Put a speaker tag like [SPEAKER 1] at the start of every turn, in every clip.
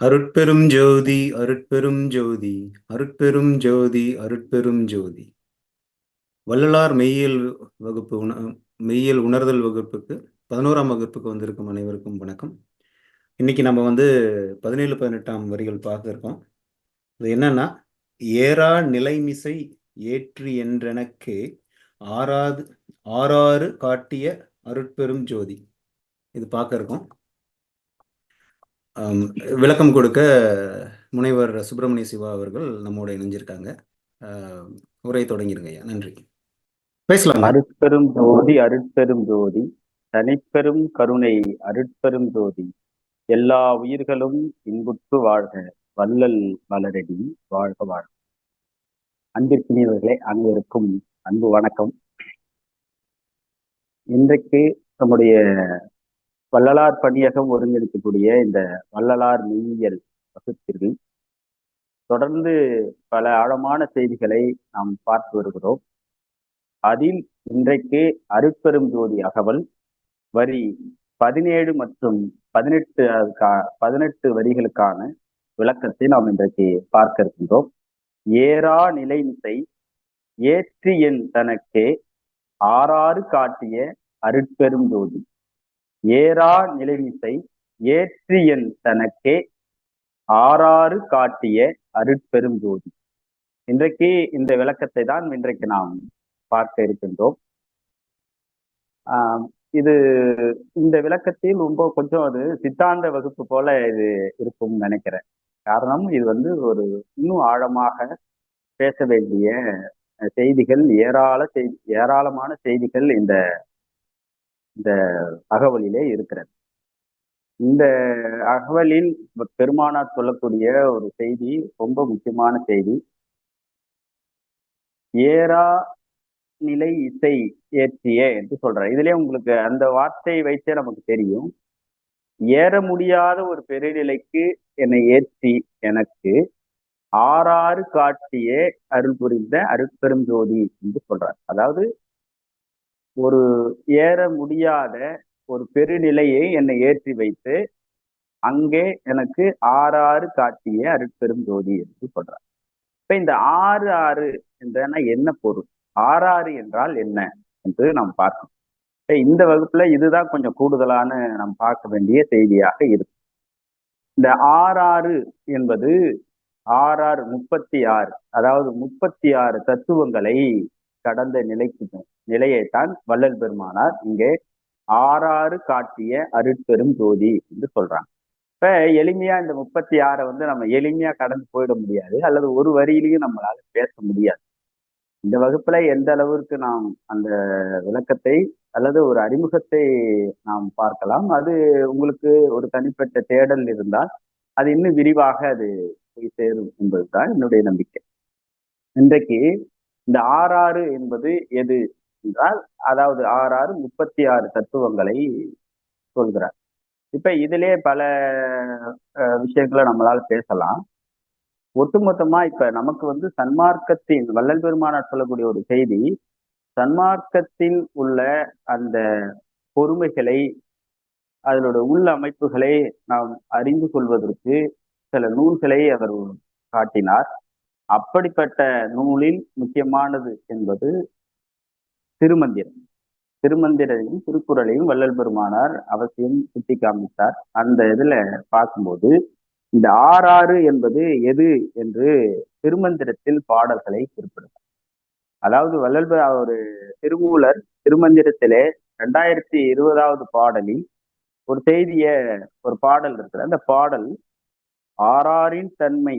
[SPEAKER 1] அருட்பெரும் ஜோதி அருட்பெரும் ஜோதி அருட்பெரும் ஜோதி அருட்பெரும் ஜோதி. வள்ளலார் மெய்யியல் வகுப்பு உண மெய்யியல் உணர்தல் வகுப்புக்கு பதினோராம் வகுப்புக்கு வந்திருக்கும் அனைவருக்கும் வணக்கம். இன்னைக்கு நம்ம வந்து பதினேழு பதினெட்டாம் வரிகள் பார்க்க இருக்கோம். அது என்னன்னா ஏறா நிலைமிசை ஏற்றி என்றெனக்கு ஆறாது ஆறாறு காட்டிய அருட்பெரும் ஜோதி. இது பார்க்க இருக்கோம். விளக்கம் கொடுக்க முனைவர் சுப்பிரமணிய சிவா அவர்கள் நம்மோட இணைஞ்சிருக்காங்க. ஆஹ், உரை தொடங்கிருங்க ஐயா. நன்றி. பேசலாம்?
[SPEAKER 2] அருட்பெரும் ஜோதி அருட்பெரும் ஜோதி. தனிப்பெரும் கருணை அருட்பெரும் ஜோதி. எல்லா உயிர்களும் இன்புற்று வாழ்க. வள்ளல் வளரடி வாழ்க வாழ்க. அன்பிற்கினியவர்களே அனைவருக்கும் அன்பு வணக்கம். இன்றைக்கு நம்முடைய வள்ளலார் பணியகம் ஒருங்கிணைக்கக்கூடிய இந்த வள்ளலார் மெய்யியல் வகுப்பிற்கு தொடர்ந்து பல ஆழமான செய்திகளை நாம் பார்த்து வருகிறோம். அதில் இன்றைக்கு அருட்பெரும் ஜோதி அகவல் வரி பதினேழு மற்றும் பதினெட்டு பதினெட்டு வரிகளுக்கான விளக்கத்தை நாம் இன்றைக்கு பார்க்க இருக்கின்றோம். ஏறா நிலைமிசை ஏற்றி என் தனக்கே ஆறாறு காட்டிய அருட்பெரும் ஜோதி. ஏறா நிலைமிசை ஏற்றி என் தனக்கே ஆறாறு காட்டிய அருட்பெரும் ஜோதி. இன்றைக்கு இந்த விளக்கத்தை தான் இன்றைக்கு நாம் பார்க்க இருக்கின்றோம். ஆஹ் இது இந்த விளக்கத்தில் ரொம்ப கொஞ்சம் அது சித்தாந்த வகுப்பு போல இது இருக்கும்னு நினைக்கிறேன். காரணம் இது வந்து ஒரு இன்னும் ஆழமாக பேச வேண்டிய செய்திகள் ஏராள செய்தி ஏராளமான செய்திகள் இந்த இந்த அகவலிலே இருக்கிறது. இந்த அகவலில் பெருமானார் சொல்லக்கூடிய ஒரு செய்தி ரொம்ப முக்கியமான செய்தி. ஏரா நிலை இசை ஏற்றிய என்று சொல்றாரு. இதுலயே உங்களுக்கு அந்த வார்த்தையை வைத்தே நமக்கு தெரியும். ஏற முடியாத ஒரு பெருநிலைக்கு என்னை ஏற்றி எனக்கு ஆறாறு காட்டியே அருள் புரிந்த அருட்பெரும் ஜோதி என்று சொல்றார். அதாவது ஒரு ஏற முடியாத ஒரு பெருநிலையை என்னை ஏற்றி வைத்து அங்கே எனக்கு ஆறாறு காட்டிய அருட்பெரும் ஜோதி என்று சொல்றார். இப்ப இந்த ஆறு ஆறு என்றனா என்ன பொருள்? ஆறாறு என்றால் என்ன என்று நாம் பார்க்கணும். இந்த வகுப்புல இதுதான் கொஞ்சம் கூடுதலான நாம் பார்க்க வேண்டிய செய்தியாக இருக்கும் இந்த ஆறாறு என்பது ஆறாறு முப்பத்தி ஆறு அதாவது முப்பத்தி ஆறு தத்துவங்களை கடந்த நிலைக்கு நிலையைத்தான் வள்ளல் பெருமானார் இங்கே ஆறாறு காட்டிய அருட்பெரும் ஜோதி என்று சொல்றாங்க. இப்ப எளிமையா இந்த முப்பத்தி ஆறை வந்து நம்ம எளிமையா கடந்து போயிட முடியாது அல்லது ஒரு வரியிலையும் நம்மளால பேச முடியாது. இந்த வகுப்புல எந்த அளவிற்கு நாம் அந்த விளக்கத்தை அல்லது ஒரு அறிமுகத்தை நாம் பார்க்கலாம். அது உங்களுக்கு ஒரு தனிப்பட்ட தேடல் இருந்தால் அது இன்னும் விரிவாக அது போய் சேரும் என்பதுதான் என்னுடைய நம்பிக்கை. இன்றைக்கு இந்த ஆறாறு என்பது எது என்றால் அதாவது ஆறாறு முப்பத்தி ஆறு தத்துவங்களை சொல்கிறார். இப்ப இதிலே பல விஷயங்களை நம்மளால பேசலாம். ஒட்டுமொத்தமா இப்ப நமக்கு வந்து சன்மார்க்கத்தின் வள்ளல் பெருமானார் சொல்லக்கூடிய ஒரு செய்தி சன்மார்க்கத்தில் உள்ள அந்த பொறுமைகளை அதனோட உள்ள அமைப்புகளை நாம் அறிந்து கொள்வதற்கு சில நூல்களை அவர் காட்டினார். அப்படிப்பட்ட நூலில் முக்கியமானது என்பது திருமந்திரம். திருமந்திரையும் திருக்குறளையும் வள்ளல் பெருமானார் அவசியம் சுட்டி காமித்தார். அந்த இதுல பார்க்கும்போது இந்த ஆறாறு என்பது எது என்று திருமந்திரத்தில் பாடல்களை குறிப்பிடுவார். அதாவது வள்ளல் ஒரு திருமூலர் திருமந்திரத்திலே ரெண்டாயிரத்தி இருபதாவது பாடலில் ஒரு செய்திய ஒரு பாடல் இருக்கிற அந்த பாடல் ஆறாரின் தன்மை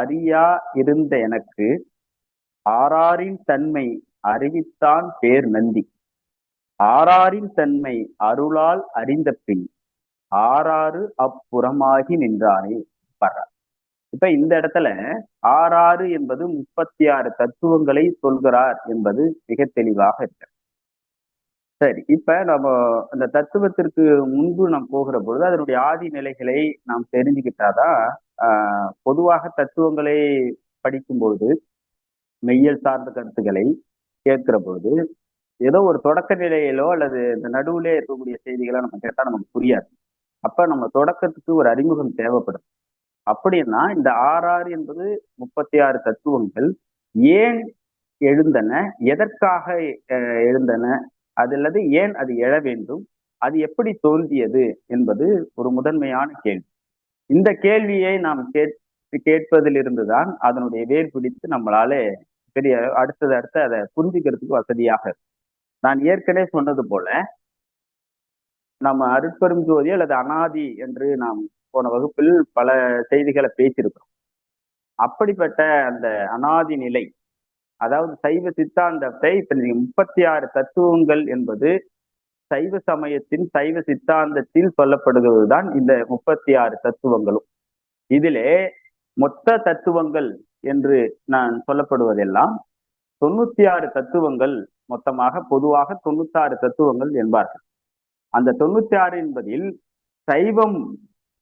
[SPEAKER 2] அறியா இருந்த எனக்கு ஆறாரின் தன்மை அறிவித்தான் பேர் நந்தி. ஆறாரின் தன்மை அருளால் அறிந்த பின் ஆறாறு அப்புறமாகி நின்றானே பர்றார் இப்ப இந்த இடத்துல ஆறாறு என்பது முப்பத்தி ஆறு தத்துவங்களை சொல்கிறார் என்பது மிக தெளிவாக இருக்கு. சரி இப்ப நம்ம அந்த தத்துவத்திற்கு முன்பு நாம் போகிற பொழுது அதனுடைய ஆதி நிலைகளை நாம் தெரிஞ்சுக்கிட்டாதான் பொதுவாக தத்துவங்களை படிக்கும்போது மெய்யல் சார்ந்த கருத்துக்களை கேட்கிற பொழுது ஏதோ ஒரு தொடக்க நிலையிலோ அல்லது இந்த நடுவுலே இருக்கக்கூடிய செய்திகளை நம்ம கேட்டால் நமக்கு புரியாது. அப்ப நம்ம தொடக்கத்துக்கு ஒரு அறிமுகம் தேவைப்படும். அப்படின்னா இந்த ஆறாறு என்பது முப்பத்தி ஆறு தத்துவங்கள் ஏன் எழுந்தன எதற்காக எழுந்தன அது அல்லது ஏன் அது எழ வேண்டும் அது எப்படி தோன்றியது என்பது ஒரு முதன்மையான கேள்வி. இந்த கேள்வியை நாம் கேட் கேட்பதிலிருந்து தான் அதனுடைய வேர் பிடித்து நம்மளால பெரிய அடுத்தது அடுத்து அதை புரிஞ்சுக்கிறதுக்கு வசதியாக நான் ஏற்கனவே சொன்னது போல நம்ம அருட்பெரும் ஜோதி அல்லது அனாதி என்று நாம் போன வகுப்பில் பல செய்திகளை பேசியிருக்கிறோம். அப்படிப்பட்ட அந்த அனாதி நிலை அதாவது சைவ சித்தாந்தத்தை இப்ப நீங்க முப்பத்தி ஆறு தத்துவங்கள் என்பது சைவ சமயத்தின் சைவ சித்தாந்தத்தில் சொல்லப்படுவதுதான் இந்த முப்பத்தி ஆறு தத்துவங்களும். இதிலே மொத்த தத்துவங்கள் என்று நான் சொல்லப்படுவதெல்லாம் தொண்ணூத்தி ஆறு தத்துவங்கள் மொத்தமாக பொதுவாக தொண்ணூத்தி ஆறு தத்துவங்கள் என்பார்கள். அந்த தொண்ணூத்தி ஆறு என்பதில் சைவம்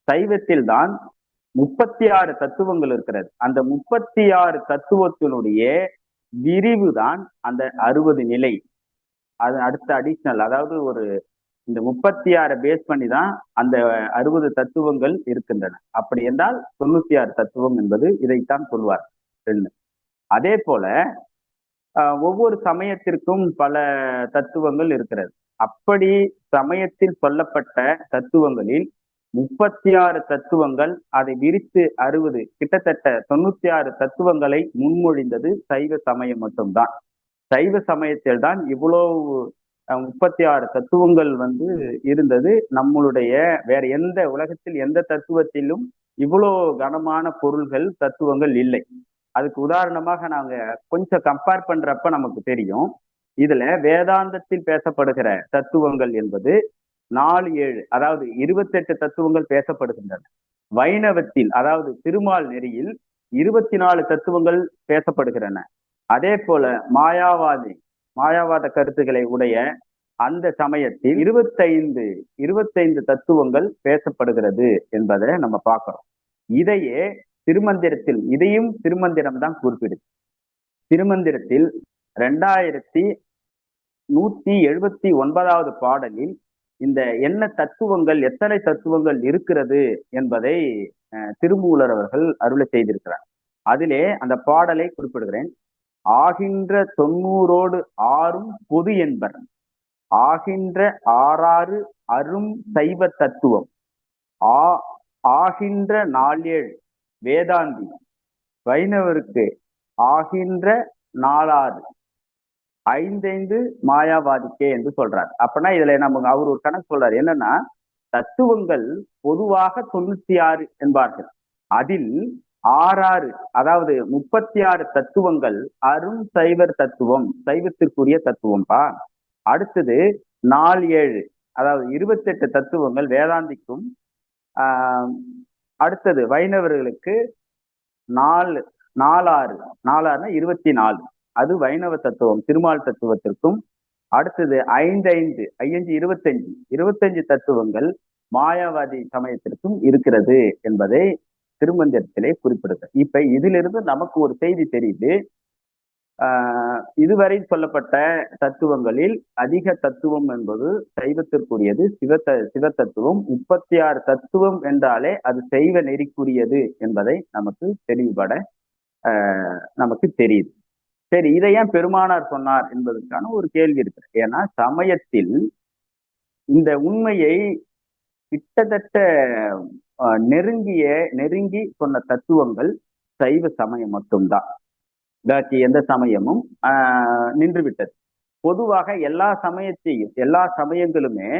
[SPEAKER 2] சைவத்தில் தான் முப்பத்தி ஆறு தத்துவங்கள் இருக்கிறது. அந்த முப்பத்தி ஆறு தத்துவத்தினுடைய விரிவு தான் அந்த அறுபது நிலை. அது அடுத்த அடிஷ்னல் அதாவது ஒரு இந்த முப்பத்தி ஆறை பேஸ் பண்ணி தான் அந்த அறுபது தத்துவங்கள் இருக்கின்றன. அப்படி என்றால் தொண்ணூத்தி ஆறு தத்துவம் என்பது இதைத்தான் சொல்வார் ரெண்டு அதே போல ஒவ்வொரு சமயத்திற்கும் பல தத்துவங்கள் இருக்கிறது. அப்படி சமயத்தில் சொல்லப்பட்ட தத்துவங்களில் முப்பத்தி ஆறு தத்துவங்கள் அதை விரித்து அறுபது கிட்டத்தட்ட தொண்ணூத்தி ஆறு தத்துவங்களை முன்மொழிந்தது சைவ சமயம் மட்டும்தான். சைவ சமயத்தில் தான் இவ்வளவு அஹ், முப்பத்தி ஆறு தத்துவங்கள் வந்து இருந்தது. நம்மளுடைய வேற எந்த உலகத்தில் எந்த தத்துவத்திலும் இவ்வளோ கனமான பொருள்கள் தத்துவங்கள் இல்லை. அதுக்கு உதாரணமாக நாங்க கொஞ்சம் கம்பேர் பண்றப்ப நமக்கு தெரியும். இதுல வேதாந்தத்தில் பேசப்படுகிற தத்துவங்கள் என்பது நாலு ஏழு அதாவது இருபத்தெட்டு தத்துவங்கள் பேசப்படுகின்றன. வைணவத்தில் அதாவது திருமால் நெறியில் இருபத்தி நாலு தத்துவங்கள் பேசப்படுகின்றன அதே போல மாயாவாதி மாயாவாத கருத்துக்களை உடைய அந்த சமயத்தில் இருபத்தைந்து இருபத்தைந்து தத்துவங்கள் பேசப்படுகிறது என்பதை நம்ம பார்க்கிறோம். இதையே திருமந்திரத்தில் இதையும் திருமந்திரம் தான் குறிப்பிடுது. திருமந்திரத்தில் ரெண்டாயிரத்தி நூத்தி எழுபத்தி ஒன்பதாவது பாடலில் இந்த என்ன தத்துவங்கள் எத்தனை தத்துவங்கள் இருக்கிறது என்பதை திருமூலர் அவர்கள் அருளை செய்திருக்கிறார். அதிலே அந்த பாடலை குறிப்பிடுகிறேன். ஆகின்ற தொண்ணூறோடு ஆறும் பொது என்பர் ஆகின்ற ஆறாறு அரும் சைவ தத்துவம். ஆ ஆகின்ற நாளேழு வேதாந்தி. வைணவருக்கு ஆகின்ற நாளாறு. ஐந்தைந்து மாயாவாதிக்கே என்று சொல்றார். அப்பனா இதுல நம்ம அவர் ஒரு கணக்கு சொல்றாரு. என்னன்னா தத்துவங்கள் பொதுவாக தொண்ணூத்தி ஆறு என்பார்கள். அதில் ஆறாறு அதாவது முப்பத்தி ஆறு தத்துவங்கள் அரும் சைவர் தத்துவம் சைவத்திற்குரிய தத்துவம்பா? அடுத்தது நாலு ஏழு அதாவது இருபத்தெட்டு தத்துவங்கள் வேதாந்திக்கும் ஆஹ் அடுத்தது வைணவர்களுக்கு நாலு நாலாறு நாலாறுனா இருபத்தி நாலு அது வைணவ தத்துவம் திருமால் தத்துவத்திற்கும். அடுத்தது ஐந்து ஐந்து ஐந்து இருபத்தஞ்சு இருபத்தஞ்சு தத்துவங்கள் மாயாவாதி சமயத்திற்கும் இருக்கிறது என்பதை திருமந்திரத்திலே குறிப்பிடுது. இப்ப இதிலிருந்து நமக்கு ஒரு செய்தி தெரியுது. ஆஹ் இதுவரை சொல்லப்பட்ட தத்துவங்களில் அதிக தத்துவம் என்பது சைவத்திற்குரியது. சிவத்த சிவ தத்துவம் முப்பத்தி ஆறு தத்துவம் என்றாலே அது சைவ நெறிக்குரியது என்பதை நமக்கு தெளிவுபட ஆஹ் நமக்கு தெரியுது. சரி இதை ஏன் பெருமானார் சொன்னார் என்பதற்கான ஒரு கேள்வி இருக்கு. ஏன்னா சமயத்தில் இந்த உண்மையை கிட்டத்தட்ட நெருங்கிய நெருங்கி சொன்ன தத்துவங்கள் சைவ சமயம் மட்டும்தான். பாக்கி எந்த சமயமும்? ஆஹ், நின்று விட்டது பொதுவாக எல்லா சமயத்தையும் எல்லா சமயங்களுமே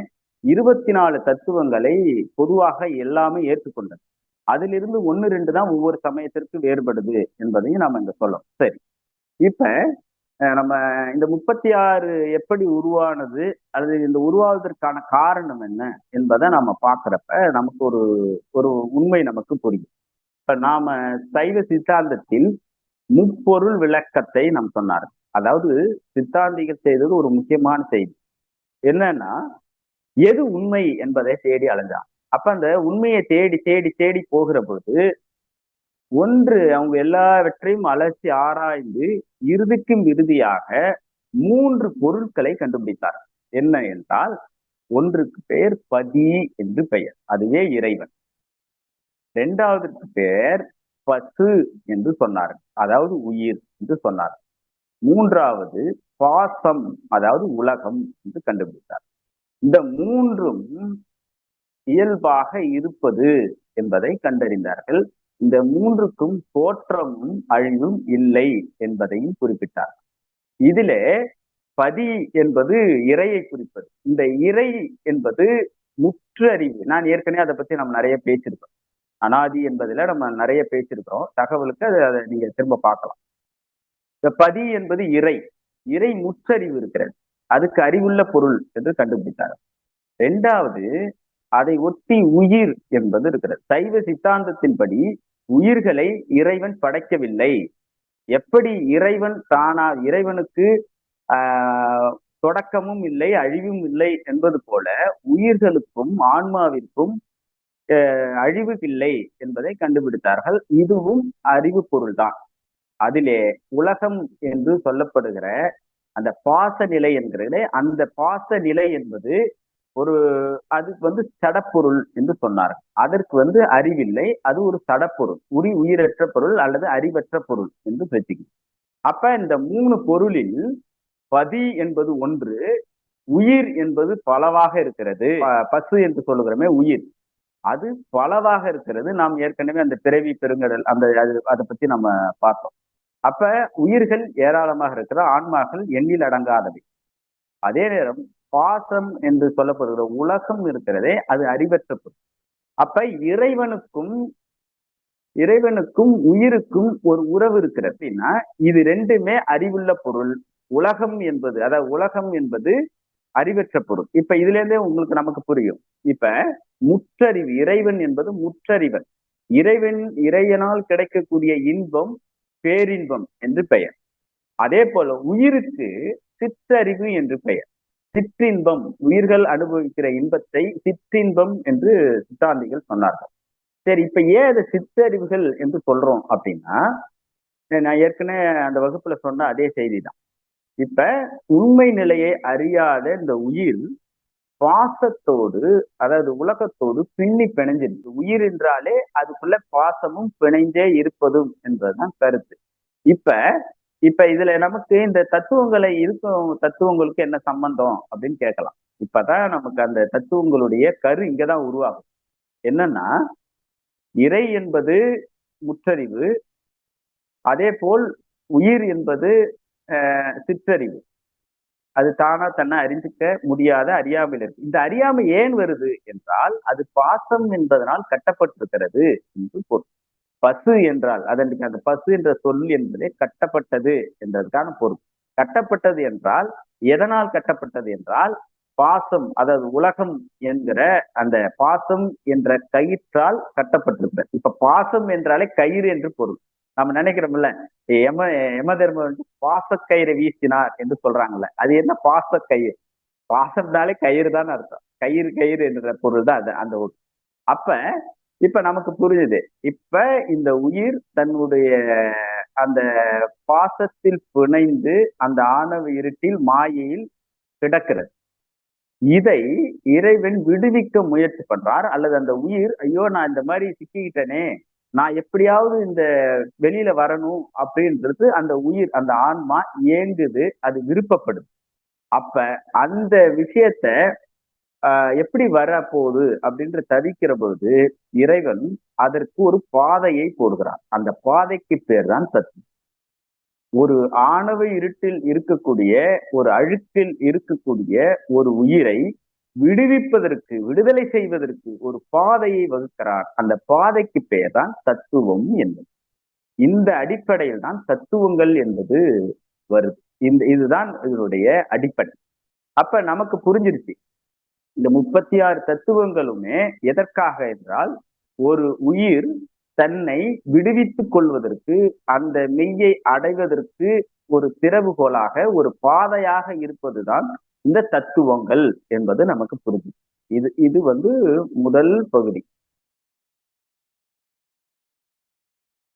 [SPEAKER 2] இருபத்தி நாலு தத்துவங்களை பொதுவாக எல்லாமே ஏற்றுக்கொண்டது. அதிலிருந்து ஒன்னு ரெண்டு தான் ஒவ்வொரு சமயத்திற்கு வேறுபடுது என்பதையும் நாம இங்க சொல்லணும். சரி. இப்ப நம்ம இந்த முப்பத்தி ஆறு எப்படி உருவானது அல்லது இந்த உருவாவதற்கான காரணம் என்ன என்பதை நாம பார்க்குறப்ப நமக்கு ஒரு ஒரு உண்மை நமக்கு புரியும். இப்ப நாம சைவ சித்தாந்தத்தில் முப்பொருள் விளக்கத்தை நாம் சொன்னார். அதாவது சித்தாந்திகள் செய்தது ஒரு முக்கியமான செய்தி. என்னன்னா எது உண்மை என்பதை தேடி அலைஞ்சான். அப்ப அந்த உண்மையை தேடி தேடி தேடி போகிற பொழுது ஒன்று அவங்க எல்லாவற்றையும் அலசி ஆராய்ந்து இறுதிக்கும் இறுதியாக மூன்று பொருட்களை கண்டுபிடித்தார். என்ன என்றால் ஒன்றுக்கு பெயர் பதி என்று பெயர். அதுவே இறைவன். இரண்டாவதுக்கு பெயர் பசு என்று சொன்னார். அதாவது உயிர் என்று சொன்னார். மூன்றாவது பாசம் அதாவது உலகம் என்று கண்டுபிடித்தார். இந்த மூன்றும் இயல்பாக இருப்பது என்பதை கண்டறிந்தார்கள். இந்த மூன்றுக்கும் தோற்றமும் அழிவும் இல்லை என்பதையும் குறிப்பிட்டார். இதிலே பதி என்பது இறையை குறிப்பது. இந்த இறை என்பது முற்று அறிவு நான் ஏற்கனவே அதை பத்தி நம்ம நிறைய பேசியிருக்கோம். அனாதி என்பதுல நம்ம நிறைய பேசியிருக்கிறோம். தகவலுக்கு அதை அதை நீங்க திரும்ப பார்க்கலாம். இந்த பதி என்பது இறை. இறை முற்றறிவு இருக்கிறது. அதுக்கு அறிவுள்ள பொருள் என்று கண்டுபிடித்தார். ரெண்டாவது அதை ஒட்டி உயிர் என்பது இருக்கிறது. சைவ சித்தாந்தத்தின்படி உயிர்களை இறைவன் படைக்கவில்லை. எப்படி இறைவன் தானா இறைவனுக்கு ஆஹ் தொடக்கமும் இல்லை அழிவும் இல்லை என்பது போல உயிர்களுக்கும் ஆன்மாவிற்கும் அழிவு இல்லை என்பதை கண்டுபிடித்தார்கள். இதுவும் அறிவு பொருள்தான். அதிலே உலகம் என்று சொல்லப்படுகிற அந்த பாச நிலை என்கிறது அந்த பாச நிலை என்பது ஒரு அது வந்து சடப்பொருள் என்று சொன்னார். அதற்கு வந்து அறிவில்லை. அது ஒரு சடப்பொருள். உரி உயிரற்ற பொருள் அல்லது அறிவற்ற பொருள் என்று பேசிக்கணும் அப்ப இந்த மூணு பொருளில் பதி என்பது ஒன்று உயிர் என்பது பலவாக இருக்கிறது. பசு என்று சொல்லுகிறோமே உயிர். அது பலவாக இருக்கிறது. நாம் ஏற்கனவே அந்த பிறவி பெருங்கடல் அந்த அதை பத்தி நம்ம பார்த்தோம். அப்ப உயிர்கள் ஏராளமாக இருக்கிற ஆன்மாக்கள் எண்ணில் அடங்காதவை. அதே நேரம் பாசம் என்று சொல்லப்படுகிற உலகம் இருக்கிறதே அது அறிவற்ற பொருள் அப்ப இறைவனுக்கும் இறைவனுக்கும் உயிருக்கும் ஒரு உறவு இருக்கிறது. அப்படின்னா இது ரெண்டுமே அறிவுள்ள பொருள். உலகம் என்பது அதாவது உலகம் என்பது அறிவற்ற பொருள் இப்ப இதுல இருந்தே உங்களுக்கு நமக்கு புரியும். இப்ப முற்றறிவு இறைவன் என்பது முற்றறிவன். இறைவன் இறையனால் கிடைக்கக்கூடிய இன்பம் பேரின்பம் என்று பெயர். அதே போல உயிருக்கு சிற்றறிவு என்று பெயர். சிற்றின்பம் உயிர்கள் அனுபவிக்கிற இன்பத்தை சிற்றின்பம் என்று சித்தாந்திகள் சொன்னார்கள். சரி இப்ப ஏன் அதை சிற்றறிவுகள் என்று சொல்றோம் அப்படின்னா நான் ஏற்கனவே அந்த வகுப்புல சொன்ன அதே செய்தி தான் இப்ப உண்மை நிலையை அறியாத இந்த உயிர் பாசத்தோடு அதாவது உலகத்தோடு பின்னி பிணைஞ்சிருக்கு. உயிர் என்றாலே அதுக்குள்ள பாசமும் பிணைந்தே இருப்பதும் என்பதுதான் கருத்து. இப்ப இப்ப இதுல நமக்கு இந்த தத்துவங்களை இருக்கும் தத்துவங்களுக்கு என்ன சம்பந்தம் அப்படின்னு கேட்கலாம். இப்பதான் நமக்கு அந்த தத்துவங்களுடைய கரு இங்கதான் உருவாகும். என்னன்னா இறை என்பது முற்றறிவு அதே போல் உயிர் என்பது சிற்றறிவு. அது தானா தன்னை அறிஞ்சிக்க முடியாத அறியாமையில் இருக்கு. இந்த அறியாமை ஏன் வருது என்றால் அது பாசம் என்பதனால் கட்டப்பட்டிருக்கிறது என்று பொருள். பசு என்றால் அதன் அந்த பசு என்ற சொல் என்பதே கட்டப்பட்டது என்றதுக்கான பொருள். கட்டப்பட்டது என்றால் எதனால் கட்டப்பட்டது என்றால் பாசம் அதாவது உலகம் என்கிற அந்த பாசம் என்ற கயிற்றால் கட்டப்பட்டிருக்கிறது இப்ப பாசம் என்றாலே கயிறு என்று பொருள். நம்ம நினைக்கிறோம்ல எம எம தர்மம் வந்து பாசக்கயிறை வீசினார் என்று சொல்றாங்கல்ல அது என்ன பாசக்கயிறு பாசம்னாலே கயிறு தான் அர்த்தம். கயிறு கயிறு என்ற பொருள் தான் அது அந்த அப்ப இப்ப நமக்கு புரிஞ்சுது இப்ப இந்த உயிர் தன்னுடைய அந்த பாசத்தில் பிணைந்து அந்த ஆணவ இருட்டில் மாயையில் கிடக்கிறது. இதை இறைவன் விடுவிக்க முயற்சி பண்றார். அல்லது அந்த உயிர் ஐயோ நான் இந்த மாதிரி சிக்கிக்கிட்டனே நான் எப்படியாவது இந்த வெளியில வரணும் அப்படின்றது அந்த உயிர் அந்த ஆன்மா ஏங்குது அது விருப்பப்படுது. அப்ப அந்த விஷயத்த எப்படி வர போகுது அப்படின்ற தவிக்கிற பொழுது இறைவன் அதற்கு ஒரு பாதையை போடுகிறான் அந்த பாதைக்கு பேர் தான் சத்து ஒரு ஆணவ இருட்டில் இருக்கக்கூடிய ஒரு அழுக்கில் இருக்கக்கூடிய ஒரு உயிரை விடுவிப்பதற்கு விடுதலை செய்வதற்கு ஒரு பாதையை வகுக்கிறார். அந்த பாதைக்கு பெயர் தான் தத்துவம் என்பது. இந்த அடிப்படையில் தான் தத்துவங்கள் என்பது வருது. இந்த இதுதான் இதனுடைய அடிப்படை. அப்ப நமக்கு புரிஞ்சிருச்சு. இந்த முப்பத்தி ஆறு தத்துவங்களுமே எதற்காக என்றால் ஒரு உயிர் தன்னை விடுவித்துக் கொள்வதற்கு அந்த மெய்யை அடைவதற்கு ஒரு திறவுகோலாக ஒரு பாதையாக இருப்பதுதான் இந்த தத்துவங்கள் என்பது நமக்கு புரிஞ்சு இது இது வந்து முதல் பகுதி.